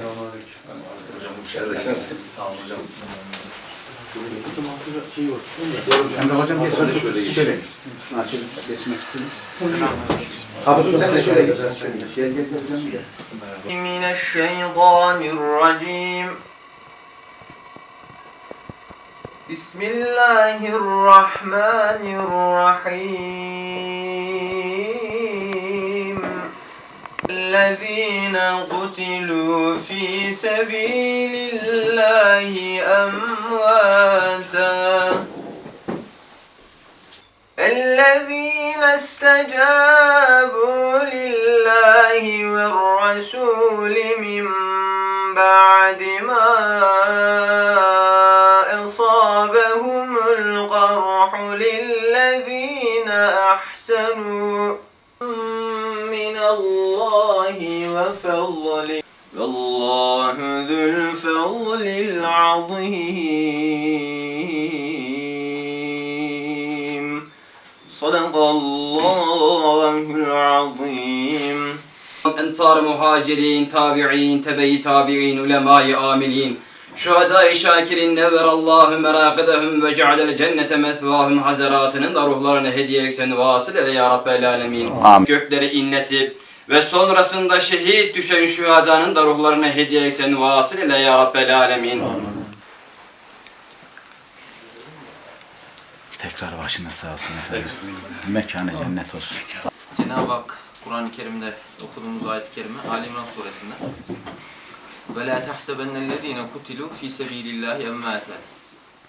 Hocam hoş geldiniz. Sağ olun hocam. Emre hocam geç şöyle şöyle şöyle. Ha şöyle geçmek istiyorum. Abi sen de şöyle geç. Şöyle geç. Gel gel gel hocam gel. من الشيطان الرجيم بسم الله الرحمن الرحيم الذين قتلوا في سبيل الله أمواتا. الذين استجابوا لله والرسول من بعد ما أصابهم القرح للذين أحسنوا وفضل والله ذو الفضل العظيم صدق الله العظيم Ensar muhacirin, tabi'in, tebe-i tabi'in, ulemâ-i amilin, şuhedâ-i şakirin nevverallâhu merakıdehum ve cealel cennete mesvâhum hazaratının da ruhlarını hediye eksen vasıl eyle ya Rabbel alemin. Amin. Gökleri inletip ve sonrasında şehit düşen şühadanın da ruhlarını hediye eksen vasıl eyle ya Rabbel alemin. Tekrar başınız sağ olsun efendim. Mekanı cennet olsun. Cenab-ı Hak Kur'an-ı Kerim'de okuduğumuz ayet-i kerime Ali İmran suresinde ve la tahsebennellezine kutilu fi sabilillahi emmate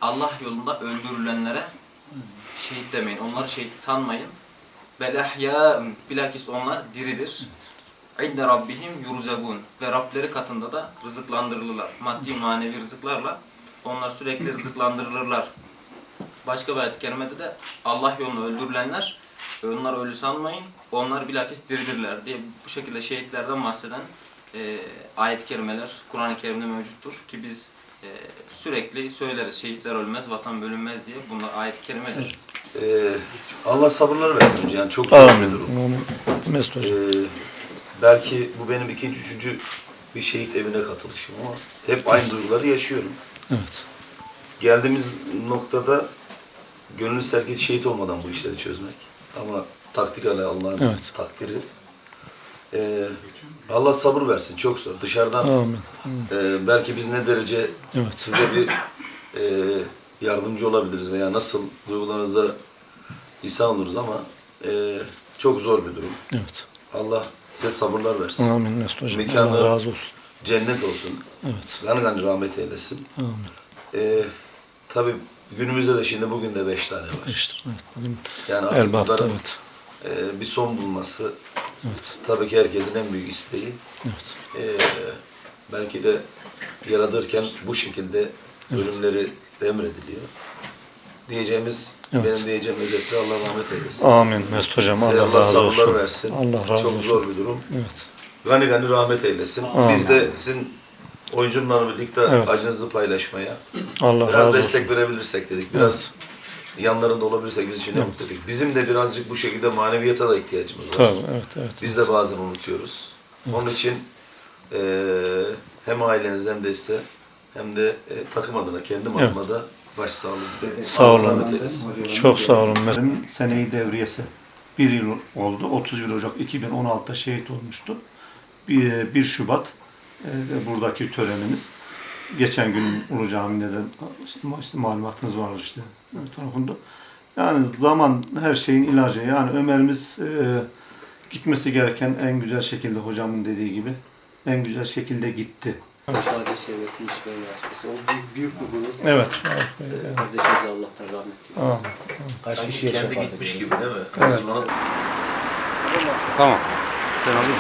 Allah yolunda öldürülenlere şehit demeyin. Onları şehit sanmayın. Bel bilakis onlar diridir. İnde rabbihim yurzagun ve Rableri katında da rızıklandırılırlar. Maddi manevi rızıklarla onlar sürekli rızıklandırılırlar. Başka bir ayet-i kerimede de Allah yolunda öldürülenler onlar ölü sanmayın, onlar bilakis diridirler diye bu şekilde şehitlerden bahseden e, ayet-i kerimeler Kur'an-ı Kerim'de mevcuttur ki biz e, sürekli söyleriz şehitler ölmez, vatan bölünmez diye bunlar ayet-i kerimedir. Ee, Allah sabırlar versin hocam. Yani çok zor bir durum. Mesut hocam. Ee, belki bu benim ikinci, üçüncü bir şehit evine katılışım ama hep aynı duyguları yaşıyorum. Evet. Geldiğimiz noktada gönül ister ki şehit olmadan bu işleri çözmek. Ama takdir ale Allah'ın Evet. takdiri. Ee, Allah sabır versin. Çok zor. Dışarıdan Amin. e, belki biz ne derece Evet. size bir e, yardımcı olabiliriz veya nasıl duygularınıza insan oluruz ama e, çok zor bir durum. Evet. Allah size sabırlar versin. Amin Mesut hocam. Mekanı- Allah razı olsun. Cennet olsun. Evet. Gani gani rahmet eylesin. Amin. E, tabii günümüzde de şimdi bugün de beş tane var. İşte evet. Bugün Yani artık Elbette bunların evet. e, bir son bulması Evet. tabii ki herkesin en büyük isteği. Evet. E, belki de yaratırken bu şekilde ölümleri emrediliyor. Diyeceğimiz, Evet. benim diyeceğim özetle Allah rahmet eylesin. Amin Mesut hocam. Size Allah Allah razı olsun. versin. Allah razı Çok olsun. zor bir durum. Evet. Gani gani rahmet eylesin. Amin. Biz de sizin oyuncumlarla birlikte Evet. acınızı paylaşmaya, Allah biraz razı olsun. destek verebilirsek dedik. Biraz yanlarında olabilirsek biz için ne mutlu dedik. Bizim de birazcık bu şekilde maneviyata da ihtiyacımız var. Tabii evet evet. Biz de bazen unutuyoruz. Onun için eee, hem aileniz hem de size hem de e, takım adına, kendim Evet. adıma da başsağlığı dilerim. Sağ olun. Çok sağ olun. Benim seneyi devriyesi bir yıl oldu. 31 Ocak 2016'da şehit olmuştu. 1, 1 Şubat e, de buradaki törenimiz. Geçen gün Ulu Cami'de de işte, malumatınız vardır işte tarafında. Yani zaman her şeyin ilacı. Yani Ömer'imiz e, gitmesi gereken en güzel şekilde hocamın dediği gibi en güzel şekilde gitti. Kardeşlerle işler nasip etsin. O büyük, büyük bir gurur. Evet. Kardeşimize Allah'tan rahmet diliyorum. Amin. Kaç Sanki kişi kendi yaşadı? gitmiş gibi değil mi? Hazırlanıp Tamam. Sen musun?